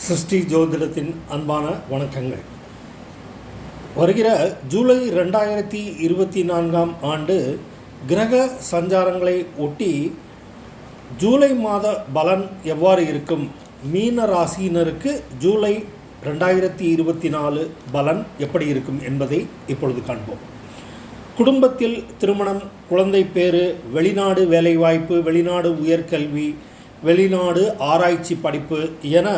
சிருஷ்டி ஜோதிடத்தின் அன்பான வணக்கங்கள். வருகிற ஜூலை ரெண்டாயிரத்தி இருபத்தி நான்காம் ஆண்டு கிரக சஞ்சாரங்களை ஒட்டி ஜூலை மாத பலன் எவ்வாறு இருக்கும்? மீன ராசியினருக்கு ஜூலை ரெண்டாயிரத்தி இருபத்தி நாலு பலன் எப்படி இருக்கும் என்பதை இப்பொழுது காண்போம். குடும்பத்தில் திருமணம் குழந்தை பேறு வெளிநாடு வேலைவாய்ப்பு வெளிநாடு உயர்கல்வி வெளிநாடு ஆராய்ச்சி படிப்பு என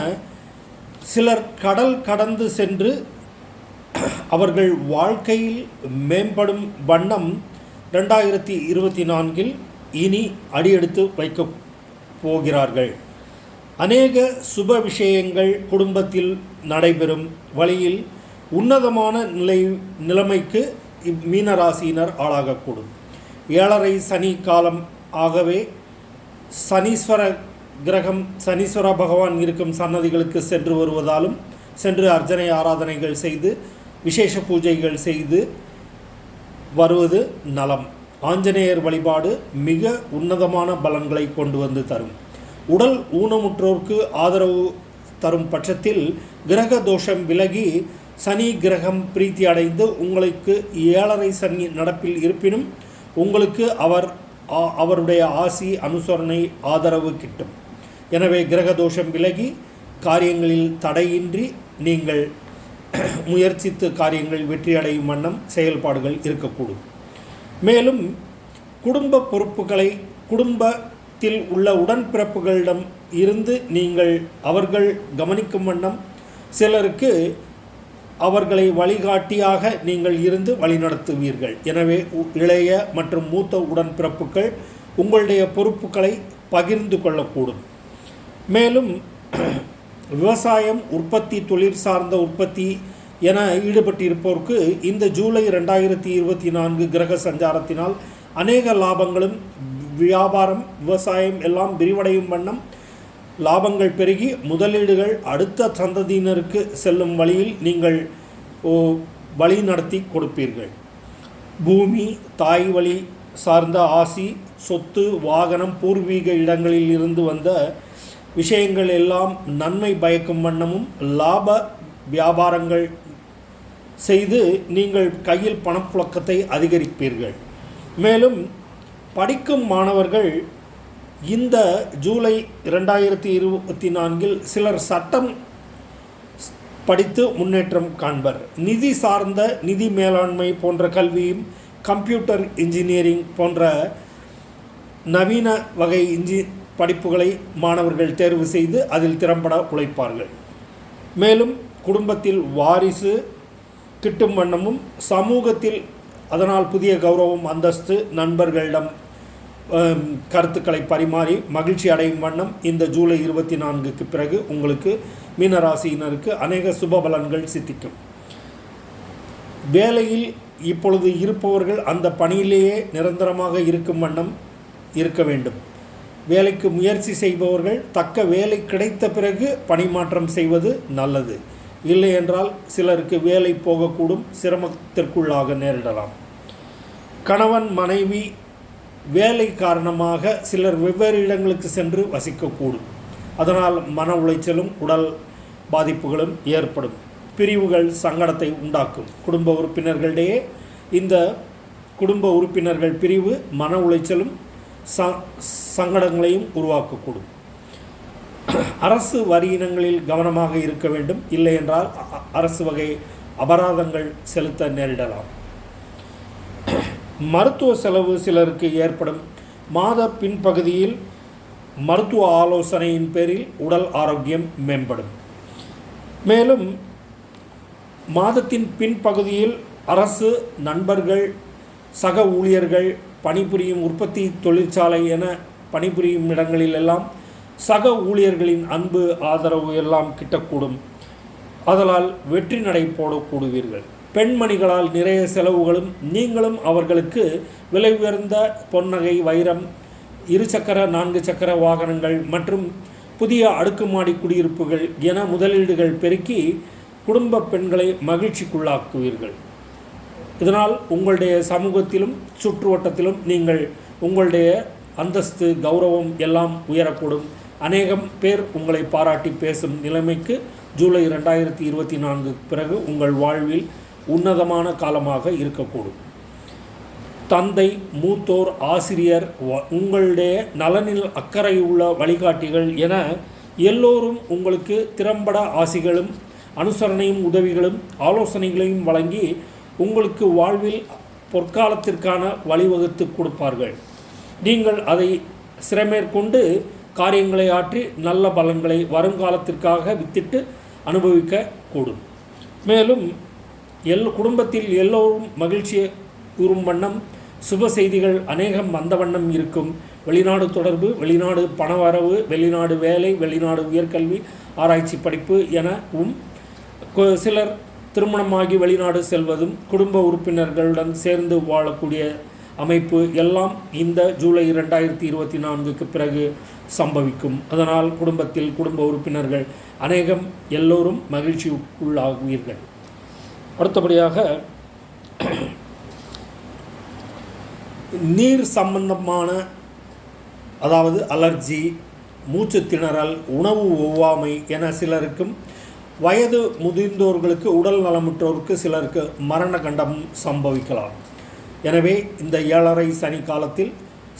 சிலர் கடல் கடந்து சென்று அவர்கள் வாழ்க்கையில் மேம்படும் வண்ணம் ரெண்டாயிரத்தி இருபத்தி நான்கில் இனி அடியெடுத்து வைக்க போகிறார்கள். அநேக சுப விஷயங்கள் குடும்பத்தில் நடைபெறும் வழியில் உன்னதமான நிலை நிலைமைக்கு இவ் மீனராசியினர் ஆளாகக்கூடும். ஏழரை சனி காலம் ஆகவே சனீஸ்வர கிரகம் சனீஸ்வர பகவான் இருக்கும் சன்னதிகளுக்கு சென்று வருவதாலும் சென்று அர்ச்சனை ஆராதனைகள் செய்து விசேஷ பூஜைகள் செய்து வருவது நலம். ஆஞ்சநேயர் வழிபாடு மிக உன்னதமான பலன்களை கொண்டு வந்து தரும். உடல் ஊனமுற்றோர்க்கு ஆதரவு தரும் பட்சத்தில் கிரக தோஷம் விலகி சனி கிரகம் பிரீத்தி அடைந்து உங்களுக்கு ஏழரை சனி நடப்பில் இருப்பினும் உங்களுக்கு அவர் ஆ- அவருடைய ஆசி அனுசரணை ஆதரவு கிட்டும். எனவே கிரக தோஷம் விலகி காரியங்களில் தடையின்றி நீங்கள் முயற்சித்து காரியங்கள் வெற்றியடையும் வண்ணம் செயல்பாடுகள் இருக்கக்கூடும். மேலும் குடும்ப பொறுப்புகளை குடும்பத்தில் உள்ள உடன்பிறப்புகளிடம் இருந்து நீங்கள் அவர்கள் கவனிக்கும் வண்ணம் சிலருக்கு அவர்களை வழிகாட்டியாக நீங்கள் இருந்து வழிநடத்துவீர்கள். எனவே உ- இளைய மற்றும் மூத்த உடன்பிறப்புகள் உங்களுடைய பொறுப்புகளை பகிர்ந்து கொள்ளக்கூடும். மேலும் விவசாயம் உற்பத்தி தொழில் சார்ந்த உற்பத்தி என ஈடுபட்டிருப்போருக்கு இந்த ஜூலை ரெண்டாயிரத்தி இருபத்தி நான்கு கிரக சஞ்சாரத்தினால் அநேக லாபங்களும் வியாபாரம் விவசாயம் எல்லாம் விரிவடையும் வண்ணம் லாபங்கள் பெருகி முதலீடுகள் அடுத்த சந்ததியினருக்கு செல்லும் வழியில் நீங்கள் ஓ, வழி நடத்தி கொடுப்பீர்கள். பூமி தாய் வழி சார்ந்த ஆசி சொத்து வாகனம் பூர்வீக இடங்களில் இருந்து வந்த விஷயங்கள் எல்லாம் நன்மை பயக்கும் வண்ணமும் லாப வியாபாரங்கள் செய்து நீங்கள் கையில் பணப்புழக்கத்தை அதிகரிப்பீர்கள். மேலும் படிக்கும் மாணவர்கள் இந்த ஜூலை இரண்டாயிரத்தி இருபத்தி நான்கில் சிலர் சட்டம் படித்து முன்னேற்றம் காண்பர். நிதி சார்ந்த நிதி மேலாண்மை போன்ற கல்வியும் கம்ப்யூட்டர் இன்ஜினியரிங் போன்ற நவீன வகை இன்ஜி படிப்புகளை மாணவர்கள் தேர்வு செய்து அதில் திறம்பட உழைப்பார்கள். மேலும் குடும்பத்தில் வாரிசு கிட்டும் வண்ணமும் சமூகத்தில் அதனால் புதிய கௌரவம் அந்தஸ்து நண்பர்களிடம் கருத்துக்களை பரிமாறி மகிழ்ச்சி அடையும் வண்ணம் இந்த ஜூலை இருபத்தி நான்குக்கு பிறகு உங்களுக்கு மீனராசியினருக்கு அநேக சுப பலன்கள் சித்திக்கும். வேலையில் இப்பொழுது இருப்பவர்கள் அந்த பணியிலேயே நிரந்தரமாக இருக்கும் வண்ணம் இருக்க வேண்டும். வேலைக்கு முயற்சி செய்பவர்கள் தக்க வேலை கிடைத்த பிறகு பணிமாற்றம் செய்வது நல்லது. இல்லை என்றால் சிலருக்கு வேலை போகக்கூடும் சிரமத்திற்குள்ளாக நேரிடலாம். கணவன் மனைவி வேலை காரணமாக சிலர் வெவ்வேறு இடங்களுக்கு சென்று வசிக்கக்கூடும். அதனால் மன உளைச்சலும் உடல் பாதிப்புகளும் ஏற்படும். பிரிவுகள் சங்கடத்தை உண்டாக்கும். குடும்ப உறுப்பினர்களிடையே இந்த குடும்ப உறுப்பினர்கள் பிரிவு மன உளைச்சலும் ச சங்கடங்களையும் உருவாக்கக்கூடும். அரசு வரியினங்களில் கவனமாக இருக்க வேண்டும். இல்லை என்றால் அரசு வகை அபராதங்கள் செலுத்த நேரிடலாம். மருத்துவ செலவு சிலருக்கு ஏற்படும். மாத பின்பகுதியில் மருத்துவ ஆலோசனையின் பேரில் உடல் ஆரோக்கியம் மேம்படும். மேலும் மாதத்தின் பின்பகுதியில் அரசு நண்பர்கள் சக ஊழியர்கள் பணிபுரியும் உற்பத்தி தொழிற்சாலை என பணிபுரியும் இடங்களில் எல்லாம் சக ஊழியர்களின் அன்பு ஆதரவு எல்லாம் கிட்டக்கூடும். அதனால் வெற்றி நடை போடக்கூடுவீர்கள். பெண்மணிகளால் நிறைய செலவுகளும் நீங்களும் அவர்களுக்கு விலை உயர்ந்த பொன்னகை வைரம் இருசக்கர நான்கு சக்கர வாகனங்கள் மற்றும் புதிய அடுக்குமாடி குடியிருப்புகள் என முதலீடுகள் பெருக்கி குடும்ப பெண்களை மகிழ்ச்சிக்குள்ளாக்குவீர்கள். இதனால் உங்களுடைய சமூகத்திலும் சுற்றுவட்டத்திலும் நீங்கள் உங்களுடைய அந்தஸ்து கௌரவம் எல்லாம் உயரக்கூடும். அநேகம் பேர் உங்களை பாராட்டி பேசும் நிலைமைக்கு ஜூலை ரெண்டாயிரத்தி இருபத்தி நான்கு பிறகு உங்கள் வாழ்வில் உன்னதமான காலமாக இருக்கக்கூடும். தந்தை மூத்தோர் ஆசிரியர் உங்களுடைய நலனில் அக்கறை உள்ள வழிகாட்டிகள் என எல்லோரும் உங்களுக்கு திறம்பட ஆசிகளும் அனுசரணையும் உதவிகளும் ஆலோசனைகளையும் வழங்கி உங்களுக்கு வாழ்வில் பொற்காலத்திற்கான வழிவகுத்து கொடுப்பார்கள். நீங்கள் அதை சிறமேற்கொண்டு காரியங்களை ஆற்றி நல்ல பலன்களை வருங்காலத்திற்காக வித்திட்டு அனுபவிக்க கூடும் மேலும் எல் குடும்பத்தில் எல்லோரும் மகிழ்ச்சியை கூறும் வண்ணம் சுப செய்திகள் அநேகம் வந்த வண்ணம் இருக்கும். வெளிநாடு தொடர்பு வெளிநாடு பணவரவு வெளிநாடு வேலை வெளிநாடு உயர்கல்வி ஆராய்ச்சி படிப்பு எனவும் கொ- சிலர் திருமணமாகி வெளிநாடு செல்வதும் குடும்ப உறுப்பினர்களுடன் சேர்ந்து வாழக்கூடிய அமைப்பு எல்லாம் இந்த ஜூலை ரெண்டாயிரத்தி இருபத்தி நான்குக்கு பிறகு சம்பவிக்கும். அதனால் குடும்பத்தில் குடும்ப உறுப்பினர்கள் அநேகம் எல்லோரும் மகிழ்ச்சிக்குள்ளாகுவீர்கள். அடுத்தபடியாக நீர் சம்பந்தமான அதாவது அலர்ஜி மூச்சு திணறல் உணவு ஒவ்வாமை என சிலருக்கும் வயது முதிர்ந்தோர்களுக்கு உடல் நலமுற்றோருக்கு சிலருக்கு மரண கண்டம் சம்பவிக்கலாம். எனவே இந்த ஏழரை சனி காலத்தில்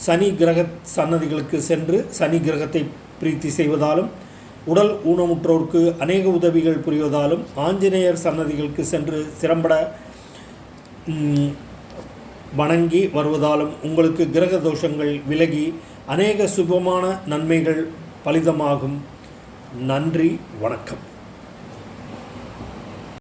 சனி கிரக சன்னதிகளுக்கு சென்று சனி கிரகத்தை பிரீத்தி செய்வதாலும் உடல் ஊனமுற்றோருக்கு அநேக உதவிகள் புரிவதாலும் ஆஞ்சநேயர் சன்னதிகளுக்கு சென்று சிறம்பட வணங்கி வருவதாலும் உங்களுக்கு கிரக தோஷங்கள் விலகி அநேக சுபமான நன்மைகள் பலிதமாகும். நன்றி வணக்கம்.